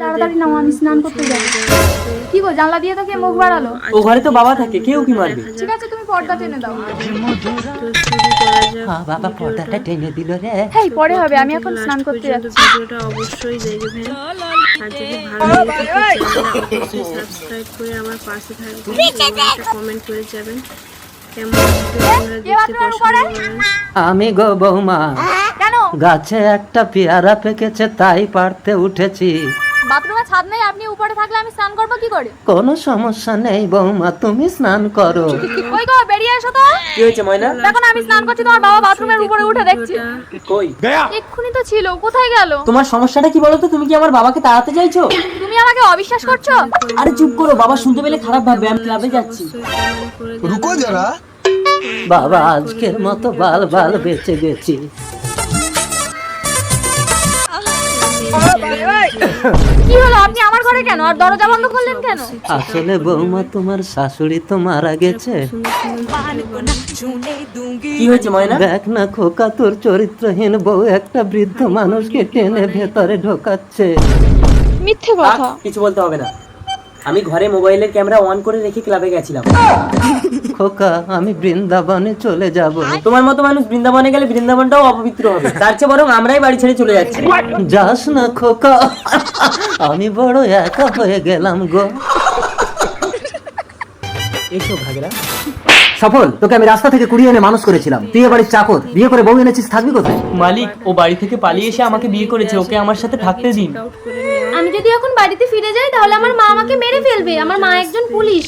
তাড়াতাড়ি নাও আমি স্নান করতে যাব। কি গো জানলা দিয়ে তো কে মুখ বাড়ালো? ও ঘরে তো বাবা থাকে কেউ কি মারবে? ঠিক আছে তুমি পর্দা টেনে দাও। বাবা পর্দাটা টেনে দিল রে। হ্যাঁ পরে হবে আমি এখন স্নান করতে যাচ্ছি। ভিডিওটা অবশ্যই দেখবেন আর যদি ভালো লেগে অবশ্যই সাবস্ক্রাইব করে আমার পাশে থাকবেন। একটা কমেন্ট করে যাবেন। আমি গো বৌমা গাছে একটা পেয়ারা পেকেছে তাই পারতে উঠেছি। বাথরুমে ছাদ নেই আপনি উপরে থাকলে আমি স্নান করব কি করে? কোনো সমস্যা নেই বৌমা তুমি স্নান করো। কই গো বেরিয়ে এসো তো। কি হয়েছে ময়না? দেখো আমি স্নান করছি তোমার বাবা বাথরুমের উপরে উঠে দেখছি। কই? গয়া। এক্ষুনি তো ছিল কোথায় গেল? তোমার সমস্যাটা কি বলতো? তুমি কি আমার বাবাকে তাড়াতে চাইছো? তুমি আমাকে অবিশ্বাস করছ? আরে চুপ করো বাবা শুনতে পেলে খারাপ ভাববে আমি ক্লাবে যাচ্ছি। রুকো যারা। বাবা আজকের মতো বাল বাল বেঁচে গেছি। কি হলো? আপনি আমার ঘরে কেন? আর দরজা বন্ধ করলেন কেন? আসলে বৌমা তোমার শাশুড়ি তো মারা গেছে। কি হয়েছে ময়না? দেখ না খোকা তোর চরিত্রহীন বউ একটা বৃদ্ধ মানুষকে টেনে ভেতরে ঢোকাচ্ছে। মিথ্যে কথা। কিছু বলতে হবে না। আমি ঘরে মোবাইলের ক্যামেরা অন করে রেখে ক্লাবে গেছিলাম। খোকা আমি বৃন্দাবনে চলে যাব। তোমার মতো মানুষ বৃন্দাবনে গেলে বৃন্দাবনটাও অপবিত্র হবে। তার চেয়ে বরং আমরাই বাড়ি ছেড়ে চলে যাচ্ছি। যাস না খোকা আমি বড় একা হয়ে গেলাম গো। এসো ঘাগরা সফল তোকে আমি রাস্তা থেকে কুড়িয়ে এনে মানুষ করেছিলাম। তুই এ বাড়ির চাকর বিয়ে করে বউ এনেছিস থাকবি কোথায়? মালিক ও বাড়ি থেকে পালিয়ে এসে আমাকে বিয়ে করেছে ওকে আমার সাথে থাকতে দিন। আমি যদি এখন বাড়িতে ফিরে যাই তাহলে আমার মা আমাকে মেরে ফেলবে। আমার মা একজন পুলিশ।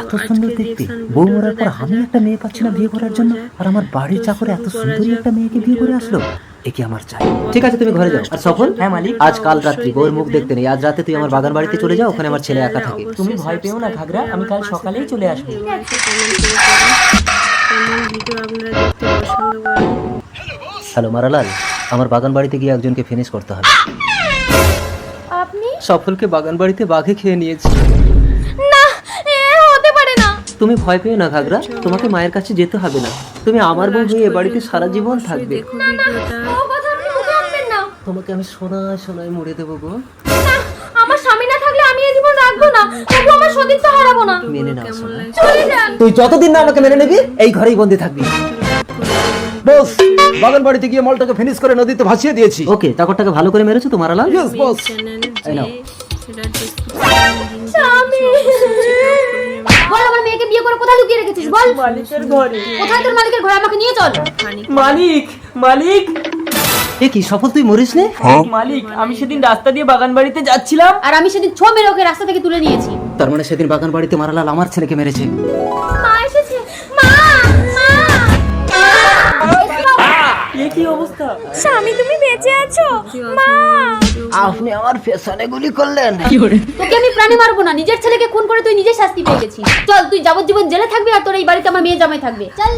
এত সুন্দর দেখতে। বউ মরার পর আমি একটা মেয়ে পাচ্ছি না বিয়ে করার জন্য আর আমার বাড়ির চাকরে এত সুন্দরী একটা মেয়েকে বিয়ে করে আসলো। একে আমার চাই। ঠিক আছে তুমি ঘরে যাও। আর সফল? হ্যাঁ মালিক। আজ কাল রাত্রি বউয়ের মুখ দেখতে নেই। আজ রাতে তুই আমার বাগান বাড়িতে চলে যাও ওখানে আমার ছেলে একা থাকে। তুমি ভয় পেও না ঘাগরা। আমি কাল সকালেই চলে আসব। কমেন্ট করে কেমন ভিডিও আপনারা দেখতে পছন্দ করেন। হ্যালো মারালাল। আমার বাগান বাড়িতে গিয়ে একজনকে ফিনিশ করতে হবে। আপনি? সফলকে বাগান বাড়িতে বাঘে খেয়ে নিয়েছে। না এ হতে পারে না। তুমি ভয় পেও না ঘাগরা। তোমাকে মায়ের কাছে যেতে হবে না। তুমি আমার বউ হয়ে এ বাড়িতে সারা জীবন থাকবে। দেখো ভিডিওটা ও কথা আপনি মুখে আনবেন না তোমাকে আমি সোনায় সোনায় মুড়ে দেবো গো। আমার স্বামী না থাকলে আমি এই জীবন রাখব না। তবু আমার সতীত্ব হারাবো না। মেনে নাও সোনা। চলে যান। তুই যতদিন না আমাকে মেনে নিবি এই ঘরেই বন্দি থাকবি। বস বাগান বাড়িতে গিয়ে মলটাকে ফিনিশ করে নদীতে ভাসিয়ে দিয়েছি। ওকে চাকরটাকে ভালো করে মেরেছো তো মারালাল ইয়েস বস এই নাও। স্বামী। বল আমার মেয়েকে বিয়ে করে কোথায় লুকিয়ে রেখেছিস? বল। মালিকের ঘরে। কোথায় তোর মালিকের ঘরে? আমাকে নিয়ে চল। মালিক মালিক। এ কি সফল তুই মরিস নে? মালিক আমি সেদিন রাস্তা দিয়ে বাগান বাড়িতে যাচ্ছিলাম। আর আমি সেদিন ছো মেরে ওকে রাস্তা থেকে তুলে নিয়েছি। তার মানে সেদিন বাগান বাড়িতে মারালাল আমার ছেলেকে মেরেছে। মা এসেছে। মা এ কি অবস্থা? স্বামী তুমি বেঁচে আছো? মা। আপনি আমার পেছনে গুলি করলেন। তোকে আমি প্রাণে মারবো না। নিজের ছেলেকে খুন করে তুই নিজে শাস্তি পেয়ে গেছিস। চল তুই যাবজ্জীবন জেলে থাকবি আর তোর এই বাড়িতে আমার মেয়ে জামাই থাকবে। চল।